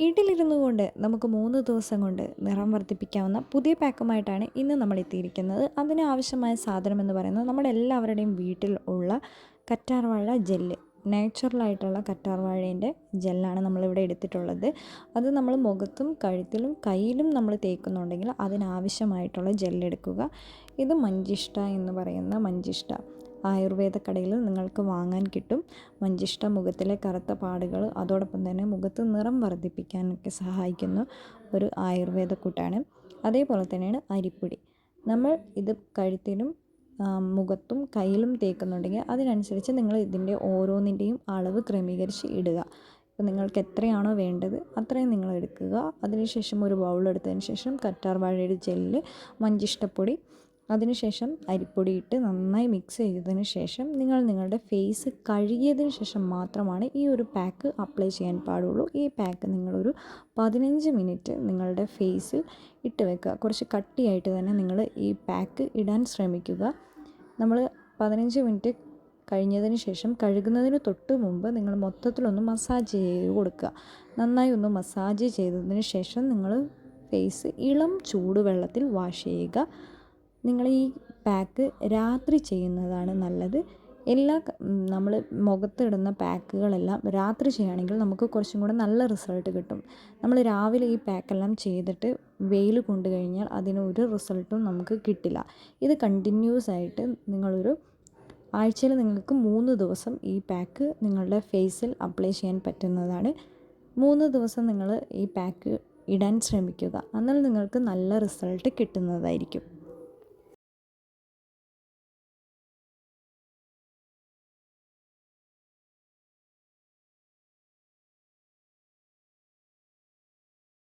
വീട്ടിലിരുന്നു കൊണ്ട് നമുക്ക് മൂന്ന് ദിവസം കൊണ്ട് നിറം വർദ്ധിപ്പിക്കാവുന്ന പുതിയ പാക്കുമായിട്ടാണ് ഇന്ന് നമ്മൾ എത്തിയിരിക്കുന്നത് അതിന് ആവശ്യമായ സാധനം എന്ന് പറയുന്നത് നമ്മുടെ എല്ലാവരുടെയും വീട്ടിൽ ഉള്ള കറ്റാർവാഴ ജെല്ല്. നാച്ചുറലായിട്ടുള്ള കറ്റാർവാഴേന്റെ ജെല്ലാണ് നമ്മളിവിടെ എടുത്തിട്ടുള്ളത്. അത് നമ്മൾ മുഖത്തും കഴുത്തിലും കയ്യിലും നമ്മൾ തേക്കുന്നുണ്ടെങ്കിൽ അതിനാവശ്യമായിട്ടുള്ള ജെല്ലെടുക്കുക. ഇത് മഞ്ചിഷ്ട എന്ന് പറയുന്ന മഞ്ചിഷ്ട. ആയുർവേദ കടയിൽ നിങ്ങൾക്ക് വാങ്ങാൻ കിട്ടും. മഞ്ചിഷ്ട മുഖത്തിലെ കറുത്ത പാടുകൾ അതോടൊപ്പം തന്നെ മുഖത്ത് നിറം വർദ്ധിപ്പിക്കാനൊക്കെ സഹായിക്കുന്ന ഒരു ആയുർവേദ കൂട്ടാണ്. അതേപോലെ തന്നെയാണ് അരിപ്പൊടി. നമ്മൾ ഇത് കഴുത്തിലും മുഖത്തും കയ്യിലും തേക്കുന്നുണ്ടെങ്കിൽ അതിനനുസരിച്ച് നിങ്ങൾ ഇതിന്റെ ഓരോന്നിന്റെയും അളവ് ക്രമീകരിച്ച് ഇടുക. ഇപ്പോൾ നിങ്ങൾക്ക് എത്രയാണോ വേണ്ടത് അത്രയും നിങ്ങൾ എടുക്കുക. അതിനുശേഷം ഒരു ബൗൾ എടുത്തതിന് ശേഷം കറ്റാർ വാഴയുടെ ജെല്ല് മഞ്ചിഷ്ടപ്പൊടി അതിനുശേഷം അരിപ്പൊടി ഇട്ട് നന്നായി മിക്സ് ചെയ്തതിന് ശേഷം നിങ്ങൾ നിങ്ങളുടെ ഫേസ് കഴുകിയതിന് ശേഷം മാത്രമാണ് ഈ ഒരു പാക്ക് അപ്ലൈ ചെയ്യാൻ പാടുള്ളൂ. ഈ പാക്ക് നിങ്ങളൊരു പതിനഞ്ച് മിനിറ്റ് നിങ്ങളുടെ ഫേസിൽ ഇട്ട് വെക്കുക. കുറച്ച് കട്ടിയായിട്ട് തന്നെ നിങ്ങൾ ഈ പാക്ക് ഇടാൻ ശ്രമിക്കുക. നമ്മൾ പതിനഞ്ച് മിനിറ്റ് കഴിഞ്ഞതിന് ശേഷം കഴുകുന്നതിന് തൊട്ട് മുമ്പ് നിങ്ങൾ മൊത്തത്തിലൊന്ന് മസാജ് ചെയ്ത് കൊടുക്കുക. നന്നായി ഒന്ന് മസാജ് ചെയ്തതിന് ശേഷം നിങ്ങൾ ഫേസ് ഇളം ചൂടുവെള്ളത്തിൽ വാഷ് ചെയ്യുക. നിങ്ങൾ ഈ പാക്ക് രാത്രി ചെയ്യുന്നതാണ് നല്ലത്. എല്ലാ നമ്മൾ മുഖത്തിടുന്ന പാക്കുകളെല്ലാം രാത്രി ചെയ്യുകയാണെങ്കിൽ നമുക്ക് കുറച്ചും കൂടെ നല്ല റിസൾട്ട് കിട്ടും. നമ്മൾ രാവിലെ ഈ പാക്കെല്ലാം ചെയ്തിട്ട് വെയിൽ കൊണ്ടു കഴിഞ്ഞാൽ അതിന് ഒരു റിസൾട്ടും നമുക്ക് കിട്ടില്ല. ഇത് കണ്ടിന്യൂസ് ആയിട്ട് നിങ്ങളൊരു ആഴ്ചയിൽ നിങ്ങൾക്ക് മൂന്ന് ദിവസം ഈ പാക്ക് നിങ്ങളുടെ ഫേസിൽ അപ്ലൈ ചെയ്യാൻ പറ്റുന്നതാണ്. മൂന്ന് ദിവസം നിങ്ങൾ ഈ പാക്ക് ഇടാൻ ശ്രമിക്കുക. എന്നാൽ നിങ്ങൾക്ക് നല്ല റിസൾട്ട് കിട്ടുന്നതായിരിക്കും.